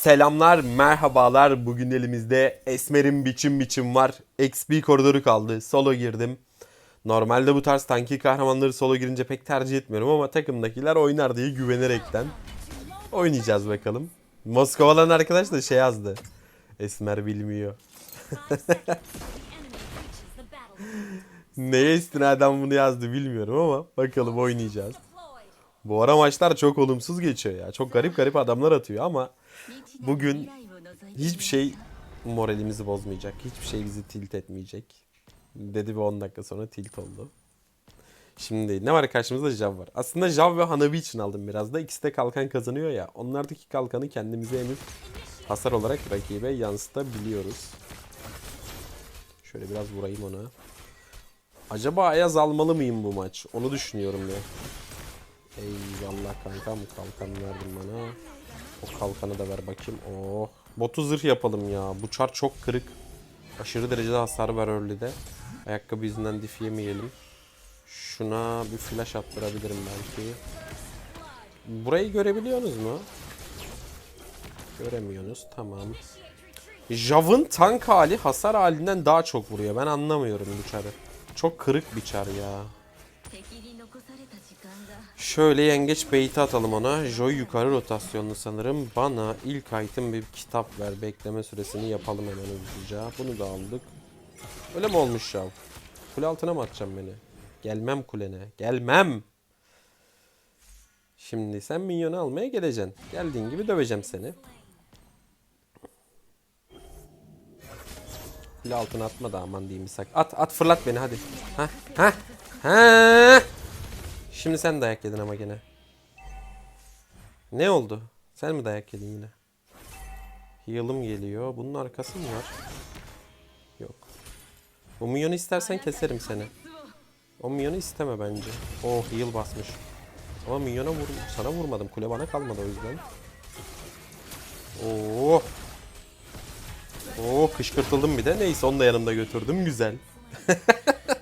Selamlar, merhabalar. Bugün elimizde Esmer'in biçim biçim var. XP koridoru kaldı. Solo girdim. Normalde bu tarz tanki kahramanları solo girince pek tercih etmiyorum ama takımdakiler oynar diye güvenerekten oynayacağız bakalım. Moskovalan arkadaş da şey yazdı. Esmer bilmiyor. Neye istinaden bunu yazdı bilmiyorum ama bakalım oynayacağız. Bu ara maçlar çok olumsuz geçiyor ya. Çok garip garip adamlar atıyor ama bugün hiçbir şey moralimizi bozmayacak. Hiçbir şey bizi tilt etmeyecek. Dedi bir 10 dakika sonra tilt oldu. Şimdi ne var karşımızda Jav var. Aslında Jav ve Hanabi için aldım biraz da. İkisi de kalkan kazanıyor ya. Onlardaki kalkanı kendimize emip hasar olarak rakibe yansıtabiliyoruz. Şöyle biraz vurayım ona. Acaba Ayaz almalı mıyım bu maç? Onu düşünüyorum ya. Eyvallah kankam kalkan verdin bana. O kalkanı da ver bakayım. Oh. Botu zırh yapalım ya. Bu çar çok kırık. Aşırı derecede hasar var early'de. Ayakkabı yüzünden dif yemeyelim. Şuna bir flash attırabilirim belki. Burayı görebiliyorsunuz mu? Göremiyorsunuz. Tamam. Jav'ın tank hali hasar halinden daha çok vuruyor. Ben anlamıyorum bu çarı. Çok kırık bir çar ya. Şöyle yengeç beyti atalım ona. Joy yukarı rotasyonlu sanırım. Bana ilk item bir kitap ver. Bekleme süresini yapalım hemen hızlıca. Bunu da aldık. Öyle mi olmuş ya? Kule altına mı atacağım beni? Gelmem kulene. Gelmem. Şimdi sen minyonu almaya geleceksin. Geldiğin gibi döveceğim seni. Kule altına atma da aman diyeyim. At at fırlat beni hadi. Ha ha ha. Şimdi sen dayak yedin ama gene. Ne oldu? Sen mi dayak yedin yine? Heal'ım geliyor. Bunun arkası mı var? Yok. O minyonu istersen keserim seni. O minyonu isteme bence. Oh heal basmış. Ama minyona vur sana vurmadım. Kule bana kalmadı o yüzden. Oh. Oh kışkırtıldım bir de. Neyse onu da yanımda götürdüm. Güzel.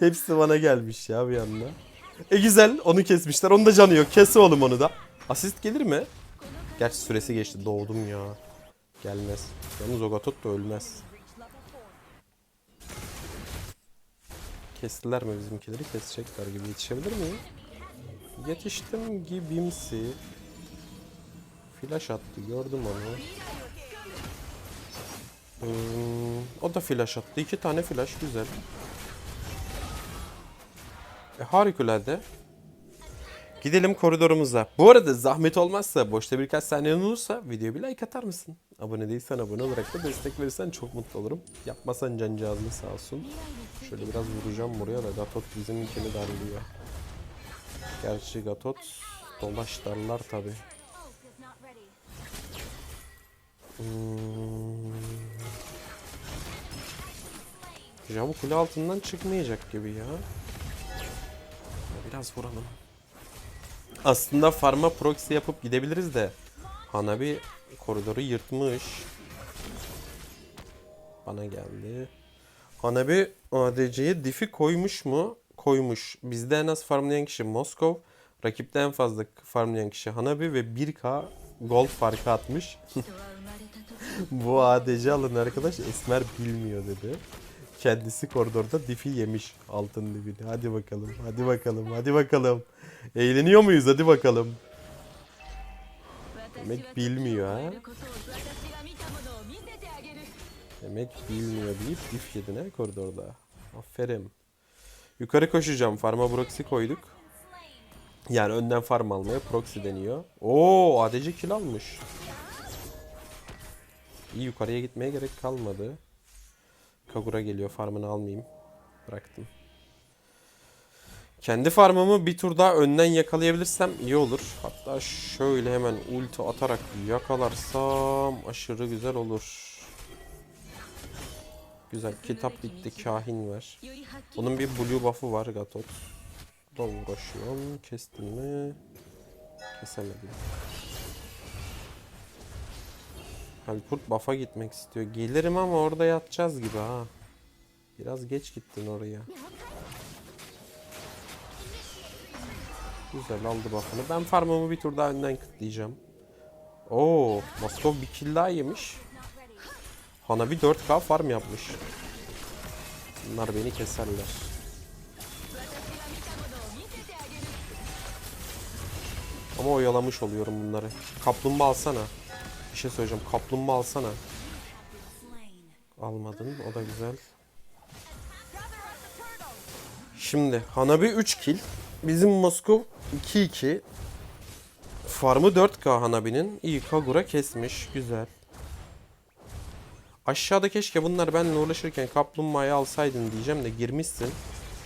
Hepsi bana gelmiş ya bir anda. E güzel onu kesmişler. Onu da canı yok. Kes oğlum onu da. Asist gelir mi? Gerçi süresi geçti. Doğdum ya. Gelmez. Yalnız Ogatot da ölmez. Kestiler mi bizimkileri? Kesecekler gibi. Yetişebilir miyim? Yetiştim gibimsi. Flash attı. Gördüm onu. Hmm, o da flash attı. İki tane flash. Güzel. E, harikulade. Gidelim koridorumuza. Bu arada zahmet olmazsa, boşta birkaç saniye olursa videoya bir like atar mısın? Abone değilsen abone olarak da destek verirsen çok mutlu olurum. Yapmasan cancağızını sağ olsun. Şöyle biraz vuracağım buraya da Gatot bizimkini darlıyor. Gerçi Gatot dolaş darlar tabi. Hmm. Javu kule altından çıkmayacak gibi ya. Biraz vuralım. Aslında farma proxy yapıp gidebiliriz de Hanabi koridoru yırtmış. Bana geldi. Hanabi ADC'ye diff'i koymuş mu? Koymuş. Bizde en az farmlayan kişi Moskov. Rakipte en fazla farmlayan kişi Hanabi ve 1k gold farkı atmış. Bu ADC alın arkadaş Esmer bilmiyor dedi. Kendisi koridorda diff'i yemiş altın dibini. Hadi bakalım, hadi bakalım, hadi bakalım. Eğleniyor muyuz? Hadi bakalım. Demek bilmiyor ha. Demek bilmiyor deyip diff yedin ha koridorda. Aferin. Yukarı koşacağım. Farma proxy koyduk. Yani önden farm almaya proxy deniyor. Oo ADC kill almış. İyi yukarıya gitmeye gerek kalmadı. Kagura geliyor. Farmını almayayım. Bıraktım. Kendi farmımı bir tur daha önden yakalayabilirsem iyi olur. Hatta şöyle hemen ulti atarak yakalarsam aşırı güzel olur. Güzel. Kitap bitti. Kahin var. Onun bir blue buff'ı var Gatot. Da uğraşıyorum. Kestim mi? Kesemedim. Halkurt buff'a gitmek istiyor. Gelirim ama orada yatacağız gibi ha. Biraz geç gittin oraya. Güzel aldı buff'ını. Ben farmımı bir tur daha önden kıtlayacağım. Oo, Moskov bir kill daha yemiş. Hanabi 4K farm yapmış. Bunlar beni keserler. Ama oyalamış oluyorum bunları. Kaplumbağa alsana. Şey söyleyeceğim. Kaplumbağa alsana. Almadın. O da güzel. Şimdi Hanabi 3 kill. Bizim Moskov 2-2. Farmı 4K Hanabi'nin. İyi Kagura kesmiş. Güzel. Aşağıda keşke bunlar benimle uğraşırken kaplumbağayı alsaydın diyeceğim de girmişsin.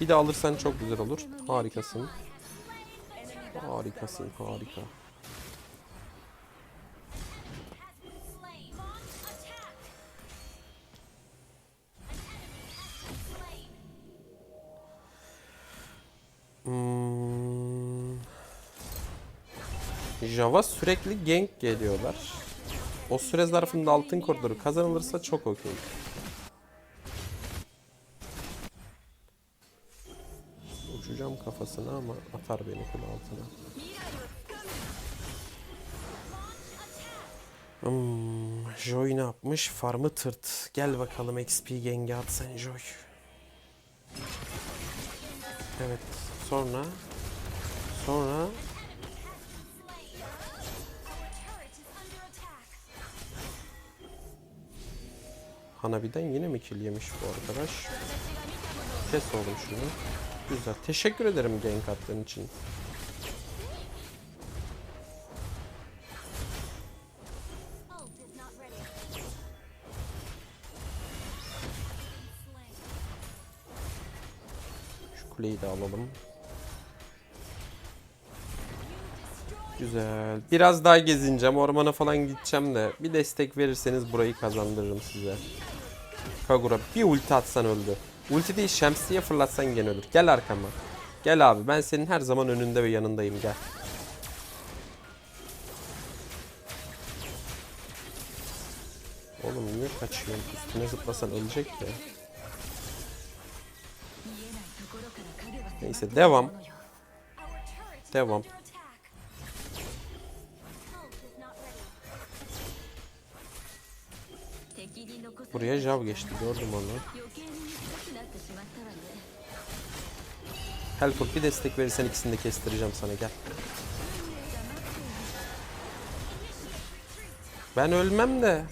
Bir de alırsan çok güzel olur. Harikasın. Harikasın, harika. Java sürekli gank geliyorlar. O süre zarfında altın koridoru kazanılırsa çok okey. Uçacağım kafasına ama atar beni kule altına. Hmm, Joy ne yapmış? Farmı tırt. Gel bakalım XP genge at sen Joy. Evet. Sonra sonra Hanabi'den yine mi kill yemiş bu arkadaş? Kes oğlum şunu. Güzel. Teşekkür ederim gank attığın için. Şu kuleyi de alalım. Güzel. Biraz daha gezineceğim. Ormana falan gideceğim de. Bir destek verirseniz burayı kazandırırım size. Kagura bir ulti atsan öldü. Ulti değil şemsiye fırlatsan gene ölür. Gel arkama. Gel abi ben senin her zaman önünde ve yanındayım gel. Oğlum niye kaçıyorsun? Üstüne zıplasan ölecek ya. Neyse devam. Devam. Buraya Jav geçti gördüm onu. Helfurt bir destek verirsen ikisini de kestireceğim sana gel. Ben ölmem de.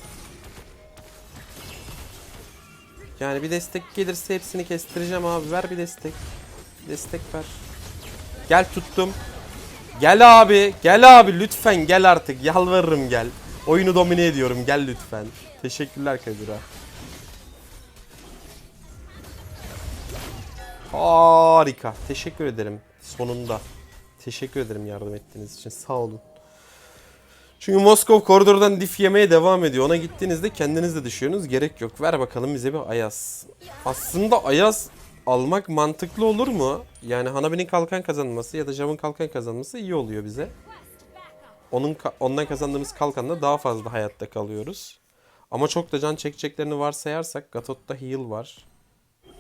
Yani bir destek gelirse hepsini kestireceğim abi. Ver bir destek. Bir destek ver. Gel tuttum. Gel abi. Gel abi lütfen gel artık. Yalvarırım gel. Oyunu domine ediyorum. Gel lütfen. Teşekkürler Kadir'a. Harika. Teşekkür ederim. Sonunda. Teşekkür ederim yardım ettiğiniz için. Sağ olun. Çünkü Moskov koridordan dif yemeye devam ediyor. Ona gittiğinizde kendiniz de düşüyorsunuz. Gerek yok. Ver bakalım bize bir Ayaz. Aslında Ayaz almak mantıklı olur mu? Yani Hanabi'nin kalkan kazanması ya da Jav'ın kalkan kazanması iyi oluyor bize. Onun ondan kazandığımız kalkanla daha fazla hayatta kalıyoruz. Ama çok da can çekeceklerini varsayarsak Gatot'ta heal var.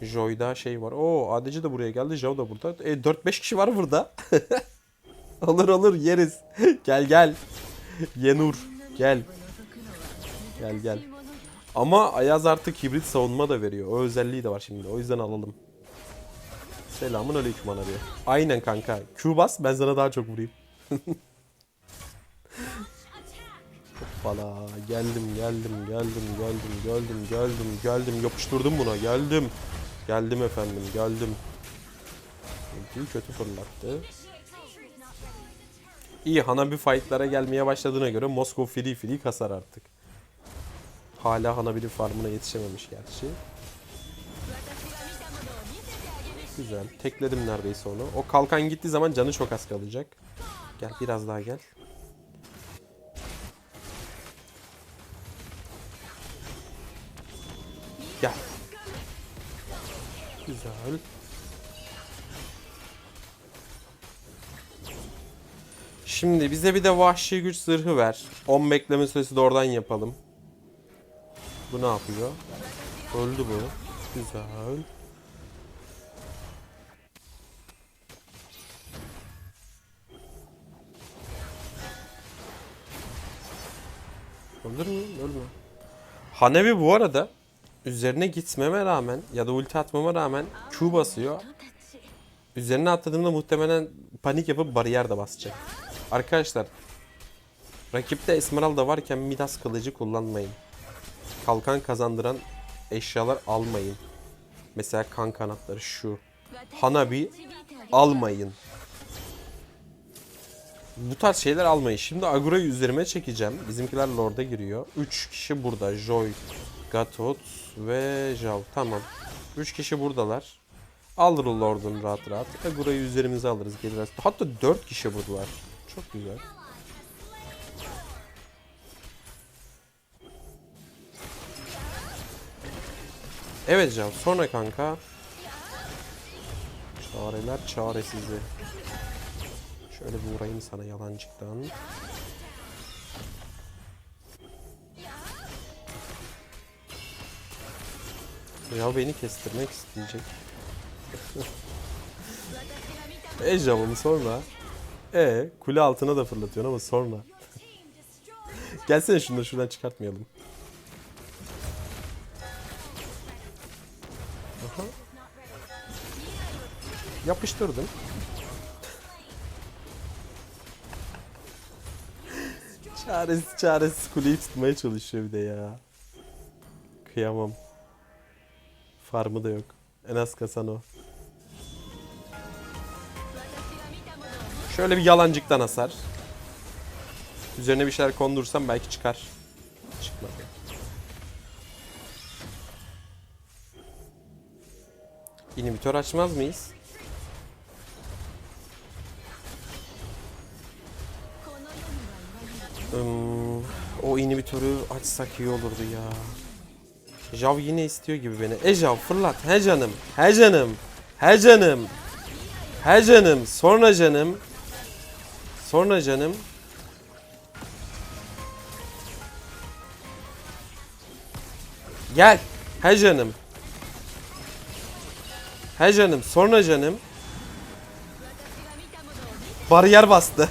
Joy'da şey var. Oo ADC de buraya geldi. Jao da burada. E 4-5 kişi var burada. olur olur yeriz. gel gel. Yenur gel. Gel gel. Ama Ayaz artık hibrit savunma da veriyor. O özelliği de var şimdi. O yüzden alalım. Selamun aleyküm abi. Aynen kanka. Q bas ben sana daha çok vurayım. Hoppala. Geldim geldim geldim geldim geldim geldim geldim. Yapıştırdım buna geldim. Geldim efendim geldim. Ultiyi kötü fırlattı. İyi Hanabi fightlara gelmeye başladığına göre Moskov free free kasar artık. Hala Hanabi'nin farmına yetişememiş gerçi. Güzel. Tekledim neredeyse onu. O kalkan gittiği zaman canı çok az kalacak. Gel biraz daha. Gel. Güzel. Şimdi bize bir de vahşi güç zırhı ver. 10 bekleme süresi de oradan yapalım. Bu ne yapıyor? Öldü bu. Güzel. Öldür mü? Ölme. Hanebi bu arada üzerine gitmeme rağmen ya da ulti atmama rağmen Q basıyor. Üzerine atladığımda muhtemelen panik yapıp bariyer de basacak. Arkadaşlar rakipte Esmeralda varken Midas kılıcı kullanmayın. Kalkan kazandıran eşyalar almayın. Mesela kan kanatları şu. Hanabi almayın. Bu tarz şeyler almayın. Şimdi Agura'yı üzerime çekeceğim. Bizimkiler Lord'a giriyor. 3 kişi burada. Joy, Gatot ve Jav. Tamam. 3 kişi buradalar. Alır Lord'un rahat rahat. Agura'yı üzerimize alırız. Geliriz. Hatta 4 kişi buradalar. Çok güzel. Evet Jav. Sonra kanka. Çareler çaresizi. Şöyle bir vurayım sana yalancıktan. Ya beni kestirmek isteyecek. e javımı sonra. E kule altına da fırlatıyorsun ama sonra. Gelsene da şuradan çıkartmayalım. Aha. Yapıştırdım. Çaresiz çaresiz kuleyi tutmaya çalışıyor bir de ya. Kıyamam. Farmı da yok. En az kasan o. Şöyle bir yalancıktan hasar. Üzerine bir şeyler kondursam belki çıkar. Çıkmadı. İnhibitör açmaz mıyız? Hmm, o inhibitörü açsak iyi olurdu ya. Jav yine istiyor gibi beni. E Jav fırlat. He canım. He canım. He canım. He canım. Sonra canım. Sonra canım. Gel. He canım. He canım. Sonra canım. Bariyer bastı.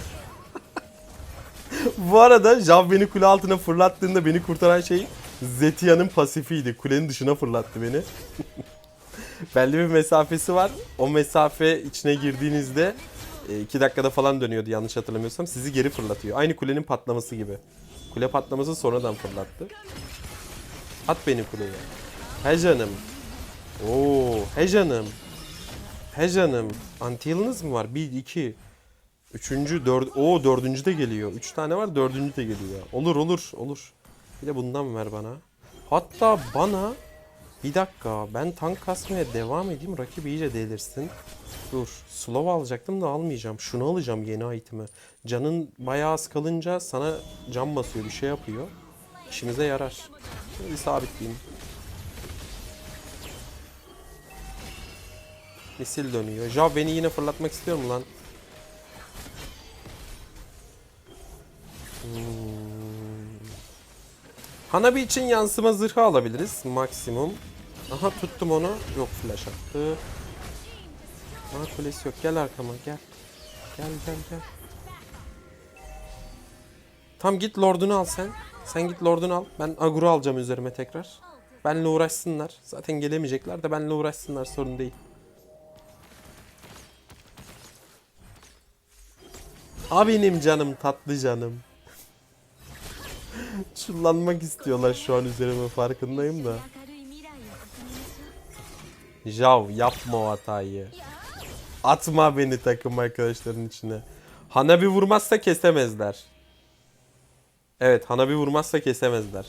Bu arada Jav beni kule altına fırlattığında beni kurtaran şey Zetia'nın pasifiydi. Kulenin dışına fırlattı beni. Belli bir mesafesi var. O mesafe içine girdiğinizde 2 dakikada falan dönüyordu yanlış hatırlamıyorsam. Sizi geri fırlatıyor. Aynı kulenin patlaması gibi. Kule patlaması sonradan fırlattı. At beni kuleye. He canım. Oo, he canım. He canım. Anti-heal'ınız mı var? 1, 2, Üçüncü, dört, o dördüncü de geliyor. Üç tane var, dördüncü de geliyor. Olur, olur, olur. Bir de bundan ver bana. Hatta bana... Bir dakika, ben tank kasmaya devam edeyim, rakip iyice delirsin. Dur, slow alacaktım da almayacağım. Şunu alacağım yeni item'i. Canın bayağı az kalınca sana can basıyor, bir şey yapıyor. İşimize yarar. Bir sabitleyeyim. Misil dönüyor. Jav beni yine fırlatmak istiyor mu lan? Hmm. Hanabi için yansıma zırhı alabiliriz maksimum. Aha tuttum onu. Yok flash attı. Aha kulesi yok. Gel arkama gel. Gel gel gel. Tam git lordunu al sen. Sen git lordunu al. Ben Agur'u alacağım üzerime tekrar. Benle uğraşsınlar. Zaten gelemeyecekler de benle uğraşsınlar sorun değil. A benim canım tatlı canım. Çullanmak istiyorlar şu an üzerime farkındayım da. Jav yapma o hatayı. Atma beni takım arkadaşların içine. Hanabi vurmazsa kesemezler. Evet Hanabi vurmazsa kesemezler.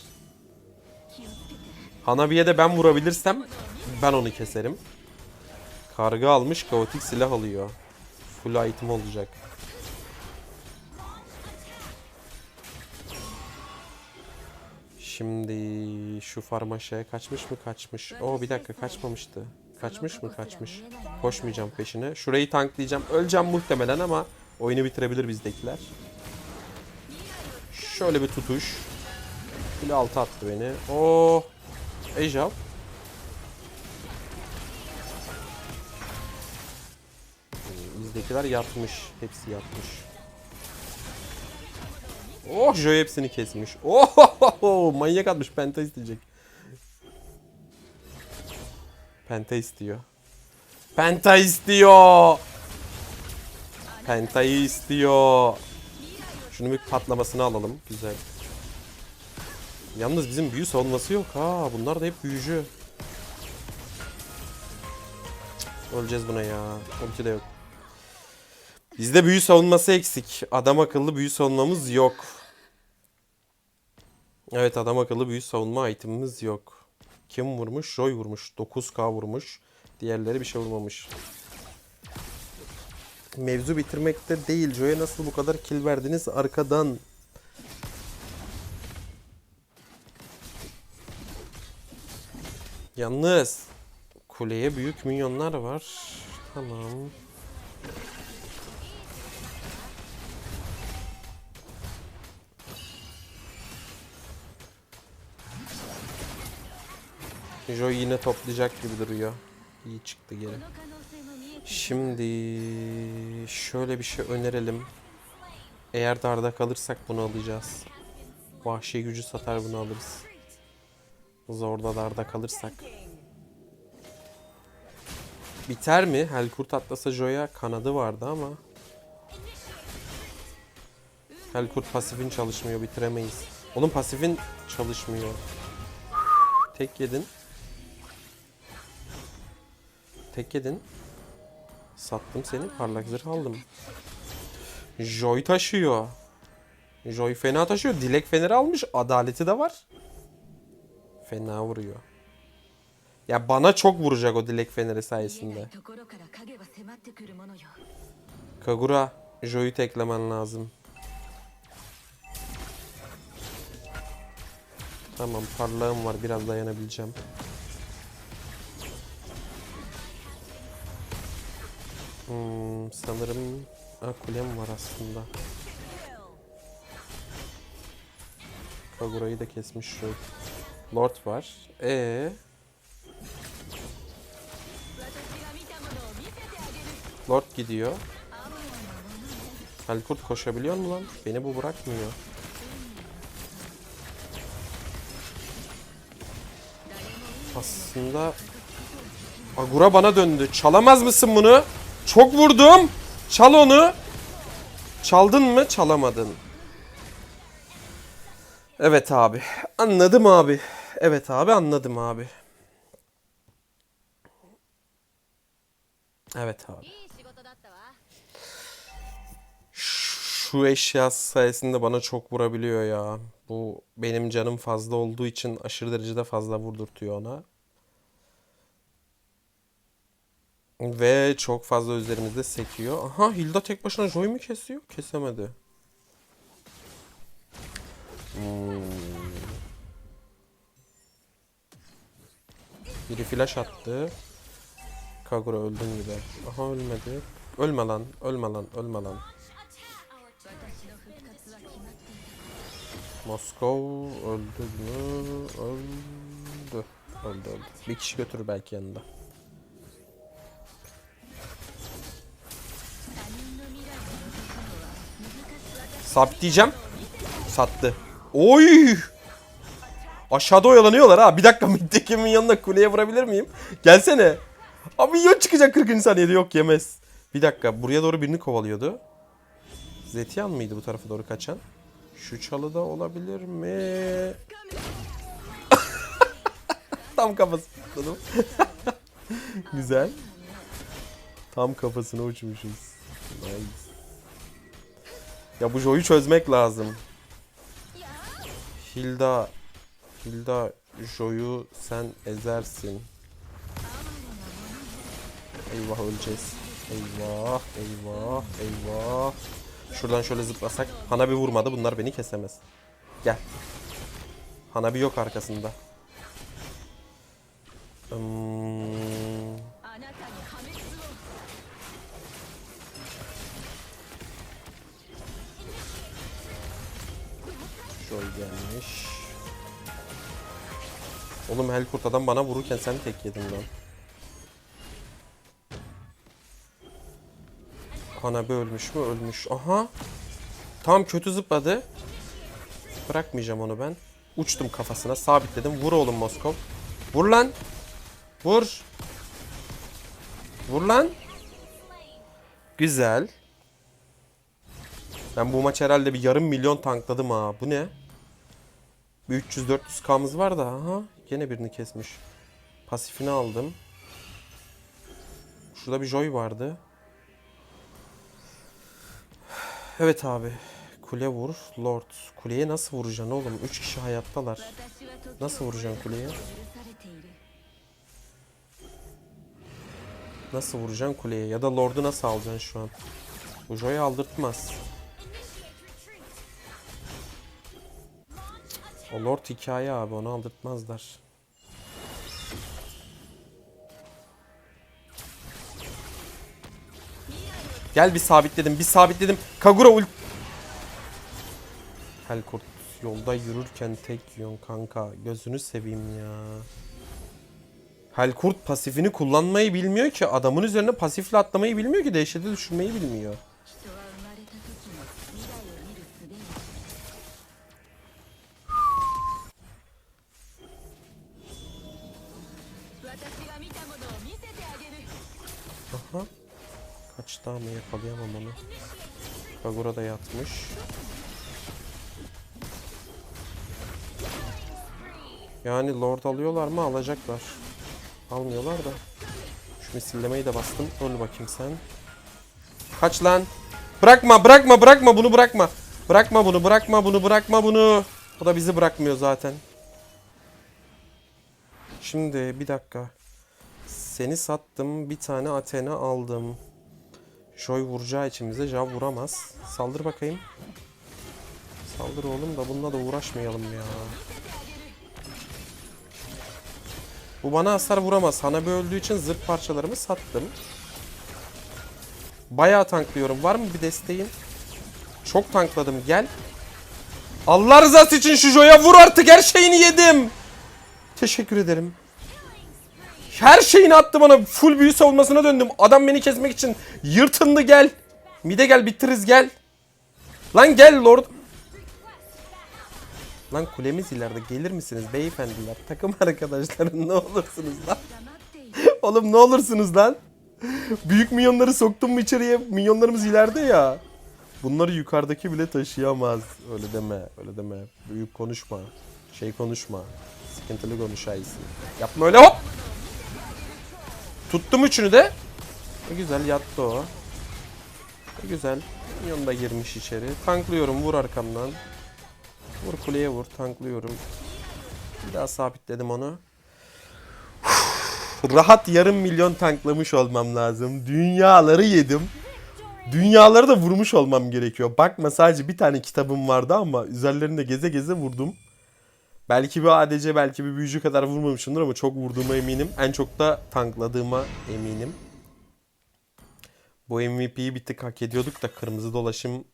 Hanabi'ye de ben vurabilirsem ben onu keserim. Karga almış kaotik silah alıyor. Full item olacak. Şimdi şu farm aşağıya kaçmış mı kaçmış. Oo bir dakika kaçmamıştı. Kaçmış mı kaçmış. Koşmayacağım peşine. Şurayı tanklayacağım. Öleceğim muhtemelen ama oyunu bitirebilir bizdekiler. Şöyle bir tutuş. Kule altı attı beni. Oo. Ejal. Bizdekiler yatmış. Hepsi yatmış. Oh Joy hepsini kesmiş. Oh manyak atmış penta isteyecek. Penta istiyor. Penta istiyor. Penta'yı istiyor. Şunu bir patlamasını alalım. Güzel. Yalnız bizim büyü savunması yok ha. Bunlar da hep büyücü. Öleceğiz buna ya. Ulti de yok. Bizde büyü savunması eksik. Adam akıllı büyü savunmamız yok. Evet adam akıllı büyü savunma itemimiz yok. Kim vurmuş? Joy vurmuş. 9k vurmuş. Diğerleri bir şey vurmamış. Mevzu bitirmekte değil. Joy'a nasıl bu kadar kill verdiniz arkadan? Yalnız kuleye büyük minyonlar var. Tamam. Joy yine toplayacak gibi duruyor. İyi çıktı geri. Şimdi şöyle bir şey önerelim. Eğer darda kalırsak bunu alacağız. Vahşi gücü satar bunu alırız. Zorda darda kalırsak. Biter mi? Helkurt atlasa Joy'a kanadı vardı ama. Helkurt pasifin çalışmıyor bitiremeyiz. Oğlum pasifin çalışmıyor. Tek yedin. Tek yedin. Sattım seni. Parlak zırh aldım. Joy taşıyor. Joy fena taşıyor. Dilek feneri almış. Adaleti de var. Fena vuruyor. Ya bana çok vuracak o dilek feneri sayesinde. Kagura, Joy'u teklemen lazım. Tamam parlağım var biraz dayanabileceğim. Hmm, sanırım ha, kulem var aslında. Kagura'yı da kesmiş Joy. Lord var. Ee. Lord gidiyor. Halkurt koşabiliyor mu lan? Beni bu bırakmıyor. Aslında Agura bana döndü. Çalamaz mısın bunu? Çok vurdum. Çal onu. Çaldın mı? Çalamadın. Evet abi. Anladım abi. Evet abi anladım abi. Evet abi. Şu eşya sayesinde bana çok vurabiliyor ya. Bu benim canım fazla olduğu için aşırı derecede fazla vurdurtuyor ona. Ve çok fazla üzerimizde sekiyor. Aha Hilda tek başına Joy mu kesiyor? Kesemedi. Hmm. Biri flash attı. Kagura öldüm gibi. Aha ölmedi. Ölme lan, ölme lan, ölme lan. Moskov öldü mü? Öldü. Öldü öldü. Bir kişi götürür belki yanında. Sabitleyeceğim. Sattı. Oy! Aşağıda oyalanıyorlar ha. Bir dakika middekimin yanına kuleye vurabilir miyim? Gelsene. Abi yön çıkacak 40. saniyede yok yemez. Bir dakika buraya doğru birini kovalıyordu. Zetian mıydı bu tarafa doğru kaçan? Şu çalıda olabilir mi? Tam kafası tuttum. Güzel. Tam kafasına uçmuşuz. Nice. Ya bu Joy'u çözmek lazım. Hilda. Hilda Joy'u sen ezersin. Eyvah öleceğiz. Eyvah, eyvah, eyvah. Şuradan şöyle zıplasak. Hanabi vurmadı. Bunlar beni kesemez. Gel. Hanabi yok arkasında. Hmm, Joy gelmiş. Oğlum Helkurt adam bana vururken sen tek yedin lan. Hanabi ölmüş mü? Ölmüş. Aha. Tam kötü zıpladı. Bırakmayacağım onu ben. Uçtum kafasına sabitledim. Vur oğlum Moskov. Vur lan. Vur. Vur lan. Güzel. Ben bu maç herhalde bir yarım milyon tankladım ha. Bu ne? Bir 300-400k'mız var da. Aha, gene birini kesmiş. Pasifini aldım. Şurada bir Joy vardı. Evet abi. Kule vur. Lord. Kuleye nasıl vuracaksın oğlum? 3 kişi hayattalar. Nasıl vuracaksın kuleye? Nasıl vuracaksın kuleye? Ya da Lord'u nasıl alacaksın şu an? Bu Joy aldırtmaz. O Lord hikaye abi onu aldırtmazlar. Gel bir sabitledim, bir sabitledim. Kagura ult... Helkurt yolda yürürken tek yiyorsun kanka. Gözünü seveyim ya. Helkurt pasifini kullanmayı bilmiyor ki. Adamın üzerine pasifle atlamayı bilmiyor ki. Dehşete düşürmeyi bilmiyor. Aha. Kaçtı ama yakalayamam onu. Kagura da yatmış. Yani Lord alıyorlar mı? Alacaklar. Almıyorlar da. Şu misillemeyi de bastım. Öl bakayım sen. Kaç lan. Bırakma bırakma bırakma bunu bırakma. Bırakma bunu bırakma bunu bırakma bunu. O da bizi bırakmıyor zaten. Şimdi bir dakika. Seni sattım. Bir tane Athena aldım. Joy vuracağı için bize Jav vuramaz. Saldır bakayım. Saldır oğlum da bununla da uğraşmayalım ya. Bu bana hasar vuramaz. Hanabi öldüğü için zırh parçalarımı sattım. Bayağı tanklıyorum. Var mı bir desteğin? Çok tankladım. Gel. Allah rızası için şu Joy'a vur artık. Her şeyini yedim. Teşekkür ederim. Her şeyini attı bana. Full büyü savunmasına döndüm. Adam beni kesmek için yırtındı gel. Mide gel bitiriz gel. Lan gel lord. Lan kulemiz ileride gelir misiniz beyefendiler? Takım arkadaşlarım ne olursunuz lan. Oğlum ne olursunuz lan. Büyük milyonları soktum mu içeriye? Milyonlarımız ileride ya. Bunları yukarıdaki bile taşıyamaz. Öyle deme, öyle deme. Büyük konuşma. Şey konuşma. Sıkıntılı konuşaysın. Yapma öyle hop. Tuttum üçünü de. Güzel yattı o. Güzel. Minyon da girmiş içeri. Tanklıyorum vur arkamdan. Vur kuleye vur tanklıyorum. Bir daha sabitledim onu. Rahat yarım milyon tanklamış olmam lazım. Dünyaları yedim. Dünyaları da vurmuş olmam gerekiyor. Bakma sadece bir tane kitabım vardı ama üzerlerinde geze geze vurdum. Belki bir ADC belki bir büyücü kadar vurmamışımdır ama çok vurduğuma eminim. En çok da tankladığıma eminim. Bu MVP'yi bir tık hak ediyorduk da kırmızı dolaşım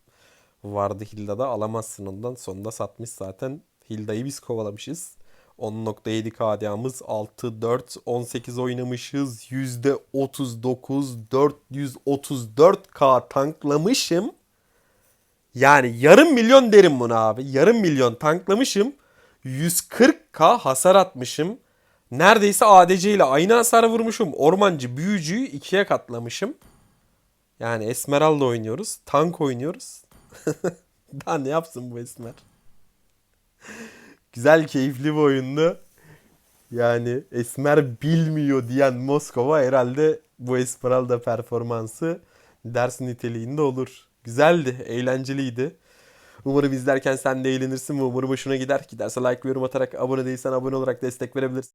vardı Hilda'da. Alamazsın ondan. Sonunda satmış zaten. Hilda'yı biz kovalamışız. 10.7 KDA'mız 6-4 18 oynamışız. %39 434K tanklamışım. Yani yarım milyon derim buna abi. Yarım milyon tanklamışım. 140K hasar atmışım. Neredeyse ADC ile aynı hasar vurmuşum. Ormancı büyücüyü ikiye katlamışım. Yani Esmeralda oynuyoruz. Tank oynuyoruz. Daha ne yapsın bu Esmer? Güzel keyifli bir oyundu. Yani Esmer bilmiyor diyen Moskova herhalde bu Esmeralda performansı ders niteliğinde olur. Güzeldi, eğlenceliydi. Umarım izlerken sen de eğlenirsin ve umarım hoşuna gider. Giderse like ve yorum atarak abone değilsen abone olarak destek verebilirsin.